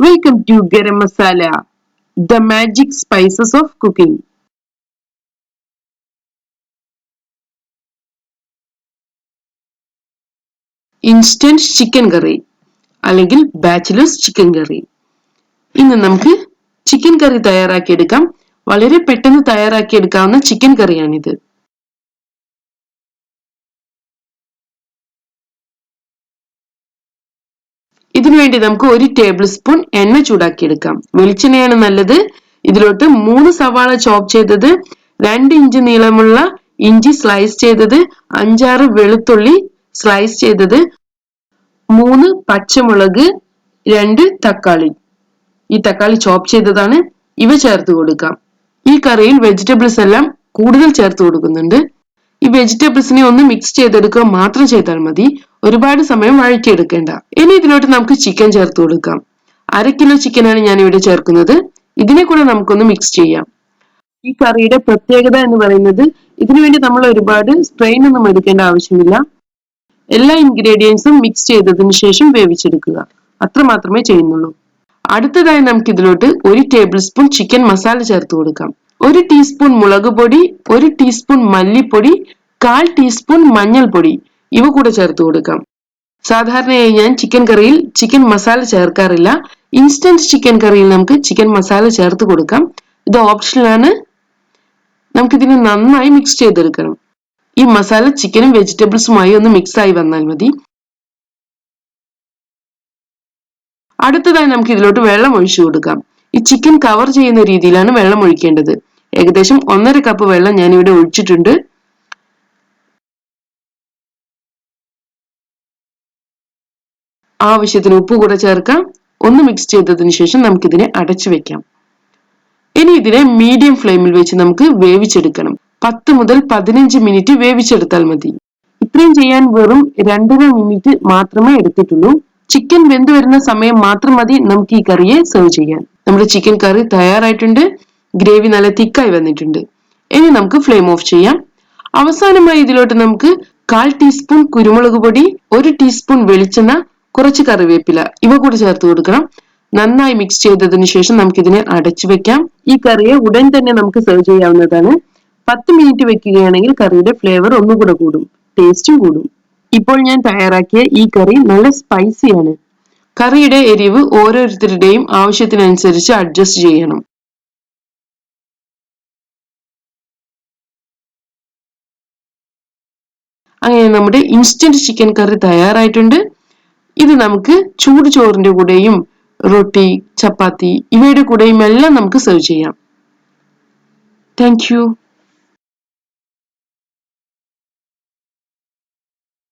Welcome to Garam Masala the magic spices of cooking instant chicken curry അല്ലെങ്കിൽ bachelors chicken കറി ഇന്ന് നമുക്ക് chicken കറി തയ്യാറാക്കിയെടുക്കാം. വളരെ പെട്ടെന്ന് തയ്യാറാക്കിയെടുക്കാവുന്ന ചിക്കൻ കറിയാണിത് ഇതിനുവേണ്ടി നമുക്ക് ഒരു ടേബിൾ സ്പൂൺ എണ്ണ ചൂടാക്കിയെടുക്കാം. വെളിച്ചെണ്ണയാണ് നല്ലത്. ഇതിലോട്ട് മൂന്ന് സവാള ചോപ്പ് ചെയ്തത് രണ്ട് ഇഞ്ച് നീളമുള്ള ഇഞ്ചി സ്ലൈസ് ചെയ്തത് അഞ്ചാറ് വെളുത്തുള്ളി സ്ലൈസ് ചെയ്തത് മൂന്ന് പച്ചമുളക് രണ്ട് തക്കാളി. ഈ തക്കാളി ചോപ്പ് ചെയ്തതാണ്. ഇവ ചേർത്ത് കൊടുക്കാം. ഈ കറിയിൽ വെജിറ്റബിൾസ് എല്ലാം കൂടുതൽ ചേർത്ത് കൊടുക്കുന്നുണ്ട്. ഈ വെജിറ്റബിൾസിനെ ഒന്ന് മിക്സ് ചെയ്തെടുക്കുക മാത്രം ചെയ്താൽ മതി. ഒരുപാട് സമയം വഴറ്റിയെടുക്കേണ്ട. ഇനി ഇതിലോട്ട് നമുക്ക് ചിക്കൻ ചേർത്ത് കൊടുക്കാം. അര കിലോ ചിക്കനാണ് ഞാൻ ഇവിടെ ചേർക്കുന്നത്. ഇതിനെ കൂടെ നമുക്കൊന്ന് മിക്സ് ചെയ്യാം. ഈ കറിയുടെ പ്രത്യേകത എന്ന് പറയുന്നത് ഇതിനുവേണ്ടി നമ്മൾ ഒരുപാട് സ്ട്രെയിൻ ഒന്നും എടുക്കേണ്ട ആവശ്യമില്ല. എല്ലാ ഇൻഗ്രീഡിയൻസും മിക്സ് ചെയ്തതിന് ശേഷം വേവിച്ചെടുക്കുക. അത്ര മാത്രമേ ചെയ്യുന്നുള്ളൂ. അടുത്തതായി നമുക്ക് ഇതിലോട്ട് ഒരു ടേബിൾ സ്പൂൺ ചിക്കൻ മസാല ചേർത്ത് കൊടുക്കാം. ഒരു ടീസ്പൂൺ മുളക് പൊടി ഒരു ടീസ്പൂൺ മല്ലിപ്പൊടി കാൽ ടീസ്പൂൺ മഞ്ഞൾപ്പൊടി ഇവ കൂടെ ചേർത്ത് കൊടുക്കാം. സാധാരണയായി ഞാൻ ചിക്കൻ കറിയിൽ ചിക്കൻ മസാല ചേർക്കാറില്ല. ഇൻസ്റ്റന്റ് ചിക്കൻ കറിയിൽ നമുക്ക് ചിക്കൻ മസാല ചേർത്ത് കൊടുക്കാം. ഇത് ഓപ്ഷനിലാണ് നമുക്കിതിനെ നന്നായി മിക്സ് ചെയ്തെടുക്കണം. ഈ മസാല ചിക്കനും വെജിറ്റബിൾസുമായി ഒന്ന് മിക്സ് ആയി വന്നാൽ മതി. അടുത്തതായി നമുക്ക് ഇതിലോട്ട് വെള്ളം ഒഴിച്ചു കൊടുക്കാം. ഈ ചിക്കൻ കവർ ചെയ്യുന്ന രീതിയിലാണ് വെള്ളം ഒഴിക്കേണ്ടത്. ഏകദേശം ഒന്നര കപ്പ് വെള്ളം ഞാൻ ഇവിടെ ഒഴിച്ചിട്ടുണ്ട്. ആവശ്യത്തിന് ഉപ്പ് കൂടെ ചേർക്കാം. ഒന്ന് മിക്സ് ചെയ്തതിന് ശേഷം നമുക്കിതിനെ അടച്ചു വെക്കാം. ഇനി ഇതിനെ മീഡിയം ഫ്ലെയിമിൽ വെച്ച് നമുക്ക് വേവിച്ചെടുക്കണം. പത്ത് മുതൽ പതിനഞ്ച് മിനിറ്റ് വേവിച്ചെടുത്താൽ മതി. ഇത്രയും ചെയ്യാൻ വെറും രണ്ടര മിനിറ്റ് മാത്രമേ എടുത്തിട്ടുള്ളൂ. ചിക്കൻ വെന്ത് വരുന്ന സമയം മാത്രം മതി നമുക്ക് ഈ കറിയെ സെർവ് ചെയ്യാൻ. നമ്മുടെ ചിക്കൻ കറി തയ്യാറായിട്ടുണ്ട്. ഗ്രേവി നല്ല തിക്കായി വന്നിട്ടുണ്ട്. ഇനി നമുക്ക് ഫ്ലെയിം ഓഫ് ചെയ്യാം. അവസാനമായി ഇതിലോട്ട് നമുക്ക് കാൽ ടീസ്പൂൺ കുരുമുളക് പൊടി ഒരു ടീസ്പൂൺ വെളിച്ചെണ്ണ കുറച്ച് കറിവേപ്പില ഇവ കൂടി ചേർത്ത് കൊടുക്കണം. നന്നായി മിക്സ് ചെയ്തതിനു ശേഷം നമുക്ക് ഇതിനെ അടച്ചു വെക്കാം. ഈ കറിയെ ഉടൻ തന്നെ നമുക്ക് സെർവ് ചെയ്യാവുന്നതാണ്. പത്ത് മിനിറ്റ് വെക്കുകയാണെങ്കിൽ കറിയുടെ ഫ്ലേവർ ഒന്നുകൂടെ കൂടും ടേസ്റ്റും കൂടും. ഇപ്പോൾ ഞാൻ തയ്യാറാക്കിയ ഈ കറി നല്ല സ്പൈസിയാണ് കറിയുടെ എരിവ് ഓരോരുത്തരുടെയും ആവശ്യത്തിനനുസരിച്ച് അഡ്ജസ്റ്റ് ചെയ്യണം. അങ്ങനെ നമ്മുടെ ഇൻസ്റ്റന്റ് ചിക്കൻ കറി തയ്യാറായിട്ടുണ്ട്. ഇത് നമുക്ക് ചൂട് ചോറിന്റെ കൂടെയും റൊട്ടി ചപ്പാത്തി ഇവയുടെ കൂടെയും എല്ലാം നമുക്ക് സെർവ് ചെയ്യാം. താങ്ക്